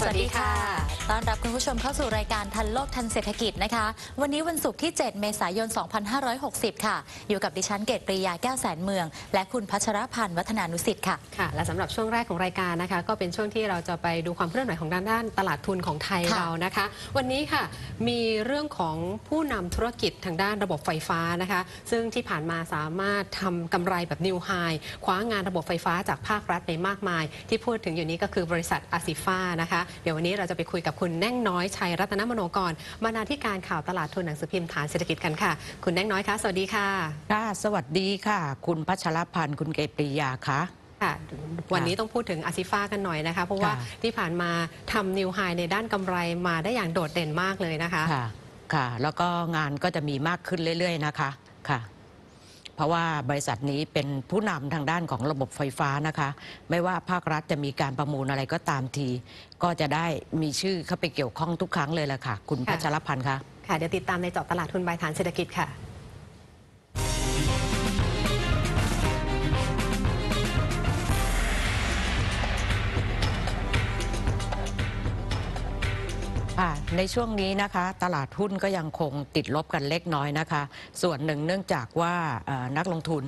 สวัสดีค่ะ ต้อนรับคุณผู้ชมเข้าสู่รายการทันโลกทันเศรษฐกิจนะคะ วันนี้วันศุกร์ที่ 7 เมษายน 2560 ค่ะ อยู่กับดิฉันเกตปรียาแก้วแสนเมือง และคุณพัชรพันธ์วัฒนานุสิทธิ์ค่ะ ค่ะ และสำหรับช่วงแรกของรายการนะคะ ก็เป็นช่วงที่เราจะไปดูความเคลื่อนไหวของด้านด้านตลาดทุนของไทยค่ะเรานะคะ วันนี้ค่ะมีเรื่องของผู้นำธุรกิจทางด้านระบบไฟฟ้านะคะ ซึ่งที่ผ่านมาสามารถทำกำไรแบบนิวไฮคว้างานระบบไฟฟ้าจากภาครัฐไปมากมาย ที่พูดถึงอยู่นี้ก็คือบริษัทอาซิฟ้านะคะ เดี๋ยววันนี้เราจะไปคุยกับคุณแน่งน้อยชัยรัตนมโนกรบรรณาธิการข่าวตลาดทุนหนังสือพิมพ์ฐานเศรษฐกิจกันค่ะ คุณแน่งน้อยคะสวัสดีค่ะค่ะสวัสดีค่ะ คุณพัชรพันธ์คุณเกปรียาคะค่ะวันนี้ต้องพูดถึงอาซิฟ้ากันหน่อยนะคะ เพราะว่าค่ะที่ผ่านมาทำนิวไฮในด้านกำไรมาได้อย่างโดดเด่นมากเลยนะคะ ค่ะ ค่ะ แล้วก็งานก็จะมีมากขึ้นเรื่อย ๆ นะคะค่ะ เพราะว่าบริษัทนี้เป็นผู้นำทางด้านของระบบไฟฟ้านะคะ ไม่ว่าภาครัฐจะมีการประมูลอะไรก็ตามที ก็จะได้มีชื่อเข้าไปเกี่ยวข้องทุกครั้งเลยแหละค่ะ คุณค่ะพัชรพันธ์คะ ค่ะ เดี๋ยวติดตามในเจาะตลาดทุนบายฐานเศรษฐกิจค่ะ ในช่วงนี้นะคะ ตลาดหุ้นก็ยังคงติดลบกันเล็กน้อยนะคะ ส่วนหนึ่งเนื่องจากว่านักลงทุน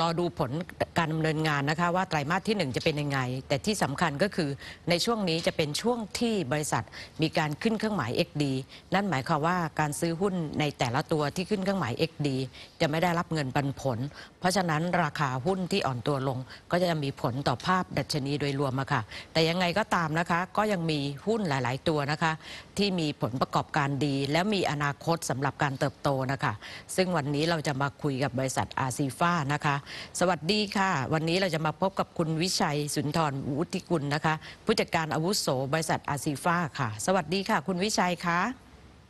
รอดูผลการดำเนินงานนะคะว่าไตรมาสทีหนึ่1 จะเป็นยังไง แต่ที่สำคัญก็คือในช่วงนี้จะเป็นช่วงที่บริษัทมีการขึ้นเครื่องหมาย XD นั่นหมายความว่าการซื้อหุ้นในแต่ละตัวที่ขึ้นเครื่องหมาย XD จะไม่ได้รับเงินปันผล เพราะฉะนั้นราคาหุ้นที่อ่อนตัวลง ก็จะมีผลต่อภาพดัชนีโดยรวมอะค่ะ แต่ยังไงก็ตามนะคะ ก็ยังมีหุ้นหลาย ๆ ตัวนะคะ ที่มีผลประกอบการดี และมีอนาคตสำหรับการเติบโตนะคะ ซึ่งวันนี้เราจะมาคุยกับบริษัทอาซีฟ้านะคะ สวัสดีค่ะ วันนี้เราจะมาพบกับคุณวิชัยสุนทรวุฒิกุลนะคะ ผู้จัดการอาวุโสบริษัทอาซีฟ้าค่ะ สวัสดีค่ะ คุณวิชัยคะ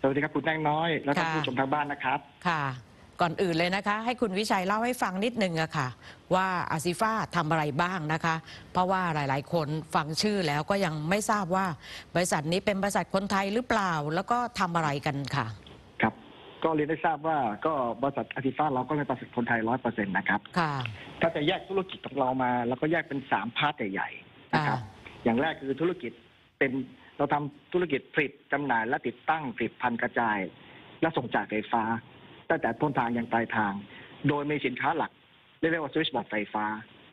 สวัสดีครับคุณแป้งน้อย และท่านค่ะผู้ชมทางบ้านนะครับค่ะ ก่อนอื่นเลยนะคะ ให้คุณวิชัยเล่าให้ฟังนิดนึงอะค่ะ ว่าอาซิฟ้าทำอะไรบ้างนะคะ เพราะว่าหลาย ๆ คนฟังชื่อแล้วก็ยังไม่ทราบว่า บริษัทนี้เป็นบริษัทคนไทยหรือเปล่า แล้วก็ทำอะไรกันค่ะครับ ก็เรียนได้ทราบว่าก็บริษัทอาติฟ้าเราก็เป็นบริษัทคนไทยร้อยเปอร์เซ็นต์นะครับ ค่ะ ถ้าจะแยกธุรกิจของเรามาเราก็แยกเป็นสามพาร์ทใหญ่ๆนะครับอ่อย่างแรกคือธุรกิจเป็นเราทำธุรกิจผลิตจำหน่าย และติดตั้งผลิตภัณฑ์กระจาย และส่งจ่ายไฟฟ้า ตั้งแต่ต้นทางยังปลายทาง โดยมีสินค้าหลักเรียกว่าสวิตช์บอร์ดไฟฟ้า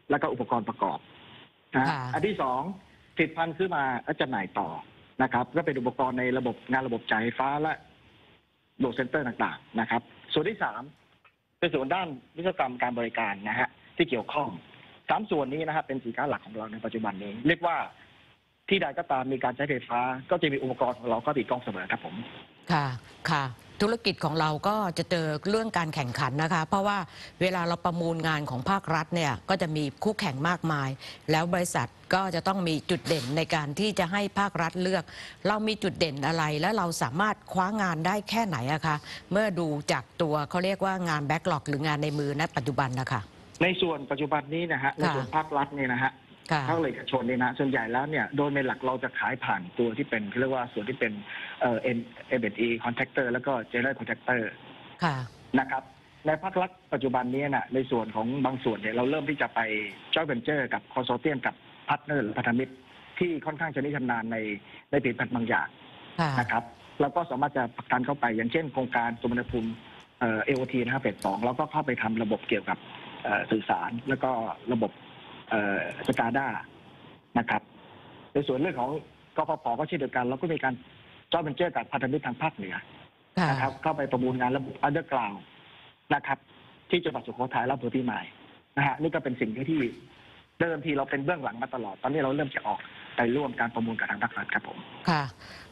แล้วก็อุปกรณ์ประกอบนะฮะค่ะอันที่สองผลิตภัณฑ์ซื้อมาแล้วจำหน่ายต่อนะครับ ก็เป็นอุปกรณ์ในระบบงานระบบจ่ายไฟฟ้าและ โลเซ็นเตอร์ต่างๆนะครับ ส่วนที่สามเป็นส่วนด้านวิศวกรรมการบริการนะฮะที่เกี่ยวข้องสามส่วนนี้นะครับเป็นสินค้าหลักของเราในปัจจุบันนี้ เรียกว่าที่ใดก็ตามมีการใช้ไฟฟ้า ก็จะมีอุปกรณ์ของเราก็ติดกล้องเสมอครับผม ค่ะ ค่ะ ธุรกิจของเราก็จะเจอเรื่องการแข่งขันนะคะ เพราะว่าเวลาเราประมูลงานของภาครัฐเนี่ยก็จะมีคู่แข่งมากมาย แล้วบริษัทก็จะต้องมีจุดเด่นในการที่จะให้ภาครัฐเลือก เรามีจุดเด่นอะไร และเราสามารถคว้างานได้แค่ไหนอะคะเมื่อดูจากตัวเขาเรียกว่างานแบ็กหลอกหรืองานในมือณปัจจุบันนะคะในส่วนปัจจุบันนี้นะฮะในส่วนภาครัฐเนี่ยนะฮะค่ะ ภาคเอกชนเนี่ยนะส่วนใหญ่แล้วเนี่ยโดยในหลักเราจะขายผ่านตัวที่เป็นเขาเรียกว่าส่วนที่เป็นเอ่อเอ็นเอเบอีคอนแทคเตอร์แล้วก็เจเนอเรลคอนแทคเตอร์ค่ะนะครับในภาครัฐปัจจุบันนี้นะในส่วนของบางส่วนเนี่ยเราเริ่มที่จะไปจอยเวนเจอร์กับคอนโซเทียมกับพาร์ทเนอร์หรือพันธมิตรที่ค่อนข้างจะนิชำนาญในในผลิตภัณฑ์บางอย่างค่ะนะครับเราก็สามารถจะผลักดันเข้าไปอย่างเช่นโครงการสมรภูมิเอ่อเอโอทีนะครับเฟสสองเราก็เข้าไปทำระบบเกี่ยวกับเอ่อสื่อสาร แล้วก็ระบบเอ่อ สกาด้านะครับ ในส่วนเรื่องของกฟผก็เช่นเดียวกันเราก็มีการจอยเวนเจอร์กับพันธมิตรทางภาคเหนือค่ะนะครับ เข้าไปประมูลงานระบบอันเดอร์กราวนะครับ ที่จังหวัดสุโขทัยและอำเภอพิมายนะฮะนี่ก็เป็นสิ่งที่ที่เดิมทีเราเป็นเบื้องหลังมาตลอด ตอนนี้เราเริ่มจะออก ไปร่วมการประมูลกับทางภาครัฐครับผม ค่ะ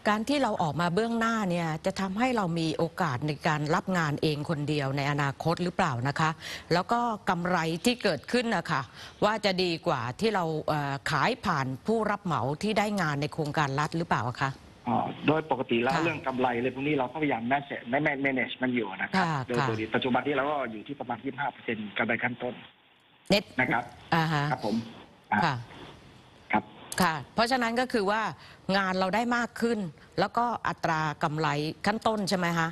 การที่เราออกมาเบื้องหน้าเนี่ยจะทำให้เรามีโอกาสในการรับงานเองคนเดียวในอนาคตหรือเปล่านะคะ แล้วก็กำไรที่เกิดขึ้นนะคะว่าจะดีกว่าที่เราเอ่อขายผ่านผู้รับเหมาที่ได้งานในโครงการรัฐหรือเปล่าอะคะอ๋อโดยปกติแล้วค่ะเรื่องกำไรเลยพวกนี้เราก็พยายามแม e ไม่แม่แม a g e มันอยู่นะครับค่ะโดยค่ะ ปกติปัจจุบันนี้เราก็อยู่ที่ประมาณ25เปอร์เซ็นต์กำไรขั้นต้นเน็ตนะครับอ่าฮะ ครับผมอ่า ค่ะ ครับค่ะ เพราะฉะนั้นก็คือว่างานเราได้มากขึ้น แล้วก็อัตรากำไรขั้นต้นใช่ไหมคะ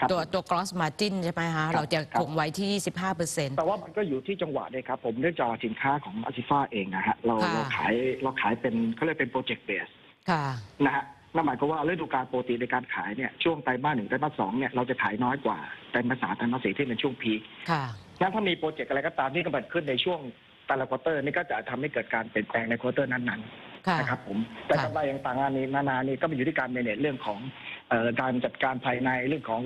ครับ ตัวตัว gross margin ใช่ไหมคะครับเราจะครับคงไว้ที่ 25เปอร์เซ็นต์ แต่ว่ามันก็อยู่ที่จังหวะด้วยครับ ผมเนื่องจากสินค้าของอาซิฟ้าเองนะฮะเราค่ะ เราขายเราขายเป็นเขาเรียกเป็นโปรเจกต์เบสค่ะ นะฮะนั่นหมายความว่าฤดูกาลปกติในการขายเนี่ยช่วงไตรมาสหนึ่งไตรมาสสองเนี่ยเราจะขายน้อยกว่าไตรมาสสามไตรมาสสี่ที่เป็นช่วงพีคค่ะ งั้นถ้ามีโปรเจกต์อะไรก็ตามที่กำเนิดขึ้นในช่วง แต่ละควอเตอร์นี่ก็จะทำให้เกิดการเปลี่ยนแปลงในควอเตอร์นั้นๆค่ะนะครับผมแต่ค่ะกำไรต่างๆนานี้นานานี่ก็มันอยู่ที่การเมเนจเรื่องของเอ่อการจัดการภายในเรื่องของ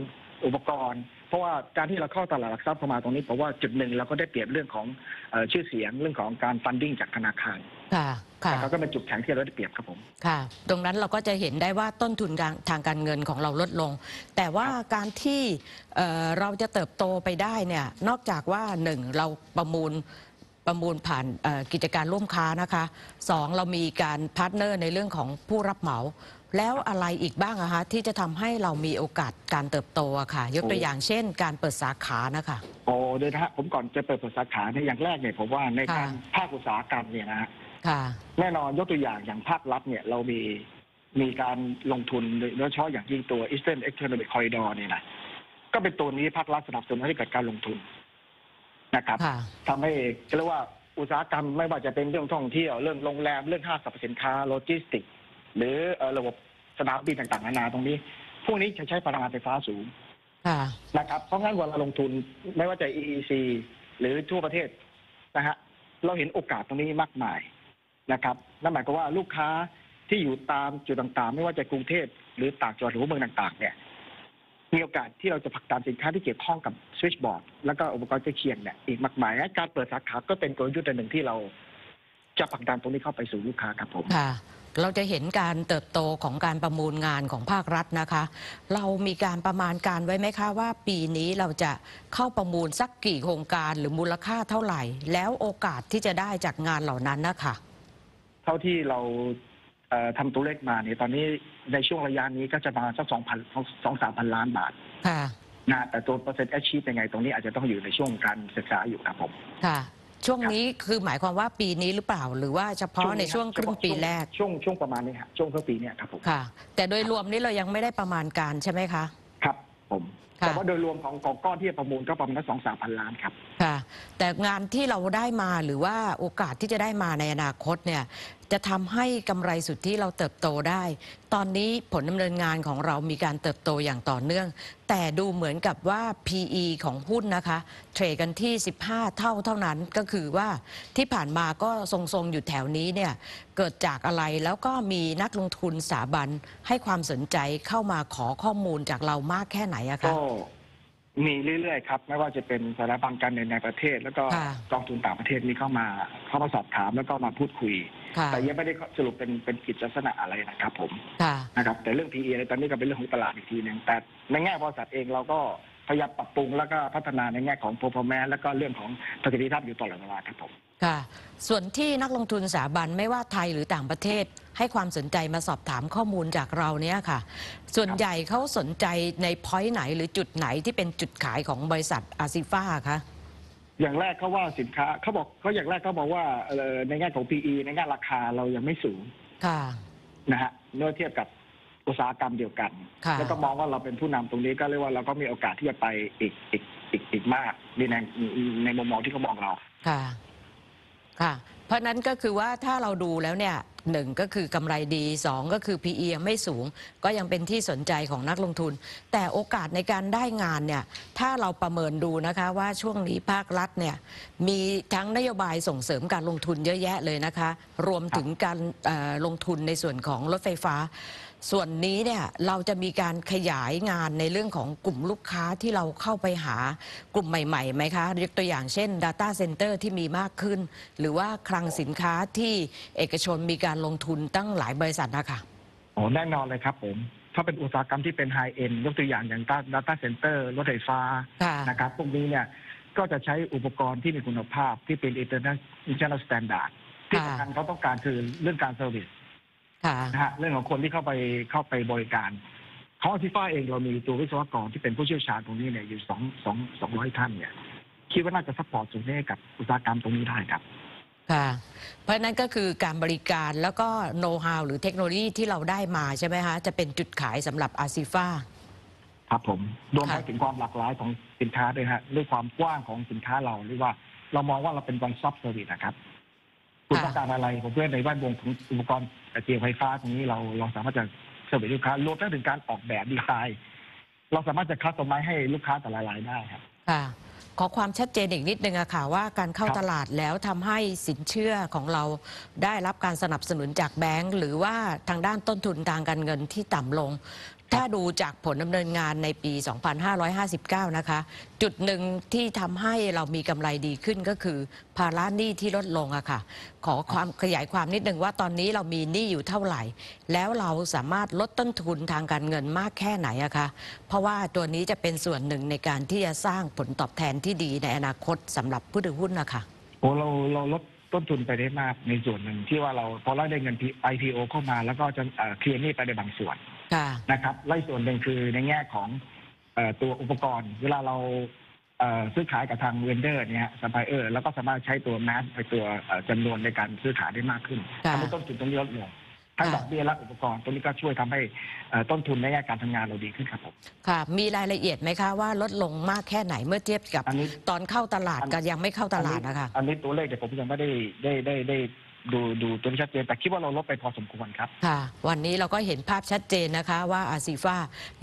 อุปกรณ์ เพราะว่าการที่เราเข้าตลาดหลักทรัพย์เข้ามาตรงนี้เพราะว่าจุดหนึ่งเราก็ได้เปรียบเรื่องของเอ่อชื่อเสียงเรื่องของการฟันดิ้งจากธนาคารค่ะค่ะนะครับก็เป็นจุดแข็งที่เราได้เปรียบครับผมค่ะ ตรงนั้นเราก็จะเห็นได้ว่าต้นทุนการทางการเงินของเราลดลง แต่ว่าการที่เอ่อเราจะเติบโตไปได้เนี่ยนอกจากว่าหนึ่งเราประมูล ประมูลผ่านเอ่อกิจการร่วมค้านะคะสองเรามีการพาร์ทเนอร์ในเรื่องของผู้รับเหมา แล้วอะไรอีกบ้างอะคะที่จะทำให้เรามีโอกาสการเติบโตอะค่ะ ยกตัวอย่างเช่น การเปิดสาขานะคะโอ้เดี๋ยวนะฮะผมก่อนจะเปิดสาขาในยอย่างแรกเนี่ยผมว่าในการค่ะภาคอุตสาหกรรมเนี่ยนะฮะค่ะแน่นอนยกตัวอย่างอย่างภาครัฐเนี่ยเรามีมีการลงทุนโดยเฉพาะอย่างยิ่งตัว Eastern Economic Corridor เนี่ยนะก็เป็นตัวนี้ภาครัฐสนับสนุนให้เกิดการลงทุน นะครับค่ะทำให้เรียกว่าอุตสาหกรรมไม่ว่าจะเป็นเรื่องท่องเที่ยวเรื่องโรงแรมเรื่องห้างสรรพสินค้าโลจิสติกส์หรือเอ่อระบบสนามบินต่างๆนานาตรงนี้ พวกนี้จะใช้พลังงานไฟฟ้าสูงค่ะนะครับ เพราะงั้นเวลาลงทุนไม่ว่าจะ EEC หรือทั่วประเทศนะฮะเราเห็นโอกาสตรงนี้มากมายนะครับนั่นหมายความว่าลูกค้าที่อยู่ตามจุดต่างๆ ไม่ว่าจะกรุงเทพหรือต่างจังหวัดหรือว่าเมืองต่าง ๆ เนี่ย มีโอกาสที่เราจะผลักดันสินค้าที่เกี่ยวข้องกับสวิตช์บอร์ดแล้วก็อุปกรณ์ใกล้เคียงเนี่ยอีกมากมายงั้นการเปิดสาขาก็เป็นกลยุทธ์อันหนึ่งที่เรา จะผลักดันตรงนี้เข้าไปสู่ลูกค้าครับผม ค่ะ เราจะเห็นการเติบโตของการประมูลงานของภาครัฐนะคะ เรามีการประมาณการไว้ไหมคะว่าปีนี้เราจะเข้าประมูลสักกี่โครงการหรือมูลค่าเท่าไหร่ แล้วโอกาสที่จะได้จากงานเหล่านั้นนะคะ เท่าที่เราเอ่อ ทำตัวเลขมาเนี่ยตอนนี้ในช่วงระยะนี้ก็จะประมาณสักสองพันสองสามพันล้านบาทค่ะนะแต่ตัวเปอร์เซ็นต์ achieve ยังไงตรงนี้อาจจะต้องอยู่ในช่วงการศึกษาอยู่ครับผมค่ะ ช่วงนี้คือหมายความว่าปีนี้หรือเปล่า หรือว่าเฉพาะในช่วงครึ่งปีแรกช่วงช่วงประมาณนี้ครับช่วงครึ่งปีเนี่ยครับผมค่ะ แต่โดยรวมนี้เรายังไม่ได้ประมาณการใช่ไหมคะ ครับผมค่ะแต่ว่าโดยรวมของของก้อนที่จะประมูลก็ประมาณสองสามพันล้านครับ ค่ะ แต่งานที่เราได้มาหรือว่าโอกาสที่จะได้มาในอนาคตเนี่ย จะทำให้กำไรสุทธิเราเติบโตได้ ตอนนี้ผลดำเนินงานของเรามีการเติบโตอย่างต่อเนื่อง แต่ดูเหมือนกับว่า PE ของหุ้นนะคะ เทรดกันที่ 15 เท่าเท่านั้นก็คือว่าที่ผ่านมาก็ทรงๆอยู่แถวนี้เนี่ยเกิดจากอะไรแล้วก็มีนักลงทุนสถาบันให้ความสนใจเข้ามาขอข้อมูลจากเรามากแค่ไหนอะคะก็มีเรื่อยๆครับไม่ว่าจะเป็นสถาบันการเงินในประเทศ แล้วก็ค่ะกองทุนต่างประเทศมีเข้ามาเข้ามาสอบถามแล้วก็มาพูดคุย ค่ะแต่ยังไม่ได้สรุปเป็นเป็นกิจลักษณะอะไรนะครับผมค่ะ นะครับแต่เรื่อง PE อะไรตอนนี้ก็เป็นเรื่องของตลาดอีกทีหนึ่งแต่ในแง่บริษัทเองเราก็พยายามปรับปรุงแล้วก็พัฒนาในแง่ของ performance แล้วก็เรื่องของประสิทธิภาพอยู่ตลอดเวลาครับผม ค่ะ ส่วนที่นักลงทุนสถาบันไม่ว่าไทยหรือต่างประเทศ ให้ความสนใจมาสอบถามข้อมูลจากเราเนี่ยค่ะ ส่วนใหญ่เขาสนใจในพอยต์ไหนหรือจุดไหนที่เป็นจุดขายของบริษัทอาซิฟ้าคะ อย่างแรกเขาว่าสินค้าเขาบอกเขาอย่างแรกเขาบอกว่าเอ่อในแง่ของ PE ในแง่ราคาเรายังไม่สูงค่ะ นะฮะเมื่อเทียบกับอุตสาหกรรมเดียวกัน ค่ะ แล้วก็มองว่าเราเป็นผู้นำตรงนี้ก็เรียกว่าเราก็มีโอกาสที่จะไปอีกอีกอีกอีกมากในในในมุมมองที่เขามองเรา ค่ะ ค่ะ เพราะนั้นก็คือว่าถ้าเราดูแล้วเนี่ยหนึ่งก็คือกำไรดีสองก็คือ PE ยังไม่สูง ก็ยังเป็นที่สนใจของนักลงทุน แต่โอกาสในการได้งานเนี่ยถ้าเราประเมินดูนะคะว่าช่วงนี้ภาครัฐเนี่ยมีทั้งนโยบายส่งเสริมการลงทุนเยอะแยะเลยนะคะ รวมถึงการเอ่อลงทุนในส่วนของรถไฟฟ้า ส่วนนี้เนี่ยเราจะมีการขยายงานในเรื่องของกลุ่มลูกค้าที่เราเข้าไปหากลุ่มใหม่ๆไหมคะยกตัวอย่างเช่น Data Center ที่มีมากขึ้น หรือว่าคลังสินค้าที่เอกชนมีการลงทุนตั้งหลายบริษัทนะคะโอ้แน่นอนเลยครับผมถ้าเป็นอุตสาหกรรมที่เป็นไฮเอ็นยกตัวอย่างอย่าง Data Center รถไฟฟ้าค่ะนะครับพวกนี้เนี่ยก็จะใช้อุปกรณ์ที่มีคุณภาพที่เป็น international standard ที่สำคัญเขาต้องการคือเรื่องการเซอร์วิส ค่ะนะฮะเรื่องของคนที่เข้าไปเข้าไปบริการของอาซิฟ้าเองเรามีตัววิศวกรที่เป็นผู้เชี่ยวชาญตรงนี้เนี่ยอยู่สองสองสองร้อยท่านเนี่ยคิดว่าน่าจะซัพพอร์ตตรงนี้ให้กับอุตสาหกรรมตรงนี้ได้ครับค่ะ เพราะฉะนั้นก็คือการบริการแล้วก็โน้ตฮาวหรือเทคโนโลยีที่เราได้มาใช่ไหมคะจะเป็นจุดขายสำหรับอาซิฟ้าครับผมรวมทั้งค่ะถึงความหลากหลายของสินค้าด้วยฮะด้วยความกว้างของสินค้าเราเรียกว่า เรามองว่าเราเป็น one stop service นะครับ คุณค่ะต้องการอะไรผมเพื่อในแวดวงของอุปกรณ์เตียงไฟฟ้าตรงนี้เราเราสามารถจะเสนอลูกค้ารวมทั้งถึงการออกแบบดีไซน์เราสามารถจะคัสตอมไมซ์ให้ลูกค้าแต่ละรายได้ครับค่ะขอความชัดเจนอีกนิดนึงอะค่ะว่าการเข้าครับตลาดแล้วทำให้สินเชื่อของเราได้รับการสนับสนุนจากแบงก์หรือว่าทางด้านต้นทุนทางการเงินที่ต่ำลง ถ้าดูจากผลดำเนินงานในปี 2559 นะคะ จุดหนึ่งที่ทำให้เรามีกำไรดีขึ้นก็คือ ภาระหนี้ที่ลดลงอะค่ะ ขอความขยายความนิดนึงว่าตอนนี้เรามีหนี้อยู่เท่าไหร่ แล้วเราสามารถลดต้นทุนทางการเงินมากแค่ไหนอะคะเพราะว่าตัวนี้จะเป็นส่วนหนึ่งในการที่จะสร้างผลตอบแทนที่ดีในอนาคตสำหรับผู้ถือหุ้นนะคะโอ้เราเราลดต้นทุนไปได้มากในส่วนหนึ่งที่ว่าเราพอเราได้เงิน IPO เข้ามาแล้วก็จะเคลียร์หนี้ไปในบางส่วน นะครับไล่ส่วนหนึ่งคือในแง่ของเออตัวอุปกรณ์ เวลาเราเอ่อซื้อขายกับทางเวนเดอร์เนี่ยซัพพลายเออร์แล้วก็สามารถใช้ตัวแมสไปตัวเอ่อจำนวนในการซื้อขายได้มากขึ้นค่ะทำให้ต้นทุนตรงนี้ลดลงทั้งค่ะดอกเบี้ยและอุปกรณ์ตรงนี้ก็ช่วยทำให้เอ่อต้นทุนในแง่การทำงานเราดีขึ้นครับผมค่ะ มีรายละเอียดไหมคะว่าลดลงมากแค่ไหนเมื่อเทียบกับอันนี้ตอนเข้าตลาดอันกับยังไม่เข้าตลาดนะคะอันนี้ตัวเลขเดี๋ยวผมยังไม่ได้ได้ได้ได้ ดูดูตัวนี้ชัดเจน แต่คิดว่าเราลดไปพอสมควรครับ ค่ะ วันนี้เราก็เห็นภาพชัดเจนนะคะ ว่าอาซีฟ้า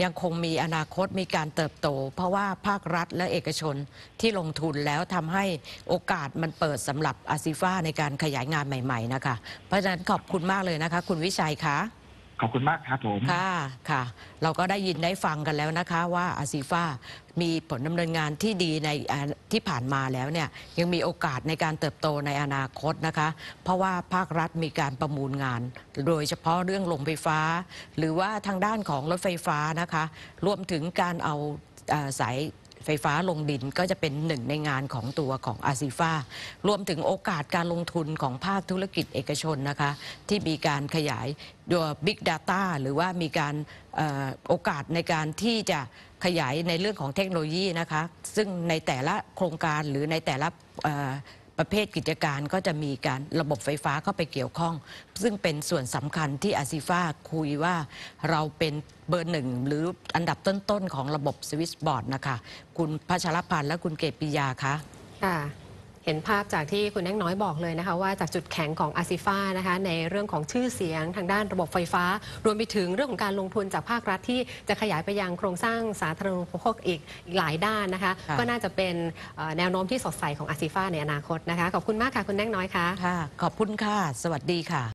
ยังคงมีอนาคตมีการเติบโต เพราะว่าภาครัฐและเอกชนที่ลงทุนแล้วทำให้โอกาสมันเปิดสำหรับอาซีฟ้าในการขยายงานใหม่ ๆ นะคะ เพราะฉะนั้นขอบคุณมากเลยนะคะ คุณวิชัยคะ ขอบคุณมากครับผม ค่ะค่ะ เราก็ได้ยินได้ฟังกันแล้วนะคะ ว่าอาซีฟ้ามีผลดำเนินงานที่ดีในอ่าที่ผ่านมาแล้วเนี่ยยังมีโอกาสในการเติบโตในอนาคตนะคะ เพราะว่าภาครัฐมีการประมูลงาน โดยเฉพาะเรื่องลงไฟฟ้า หรือว่าทางด้านของรถไฟฟ้านะคะ รวมถึงการเอาอ่าสาย ไฟฟ้าลงดินก็จะเป็นหนึ่งในงานของตัวของอาซีฟ้ารวมถึงโอกาสการลงทุนของภาคธุรกิจเอกชนนะคะ ที่มีการขยายตัว Big Data หรือว่ามีการออโอกาสในการที่จะขยายในเรื่องของเทคโนโลยีนะคะ ซึ่งในแต่ละโครงการหรือในแต่ละ ประเภทกิจการก็จะมีการระบบไฟฟ้าเข้าไปเกี่ยวข้อง ซึ่งเป็นส่วนสำคัญที่อาซีฟ้าคุยว่าเราเป็นเบอร์หนึ่งหรืออันดับต้นๆ ของระบบสวิสบอร์ดนะคะ คุณพัชรพันธ์และคุณเกตปิยาคะค่ะ เห็นภาพจากที่คุณแน่งน้อยบอกเลยนะคะว่าจากจุดแข็งของอาซิฟ้านะคะในเรื่องของชื่อเสียงทางด้านระบบไฟฟ้า รวมไปถึงเรื่องของการลงทุนจากภาครัฐที่จะขยายไปยังโครงสร้างสาธารณูปโภคอีกอีกหลายด้านนะคะค่ะก็น่าจะเป็นเอ่อแนวโน้มที่สดใสของอาซิฟ้าในอนาคตนะคะ ขอบคุณมากค่ะคุณแน่งน้อยค่ะค่ะขอบคุณค่ะ สวัสดีค่ะ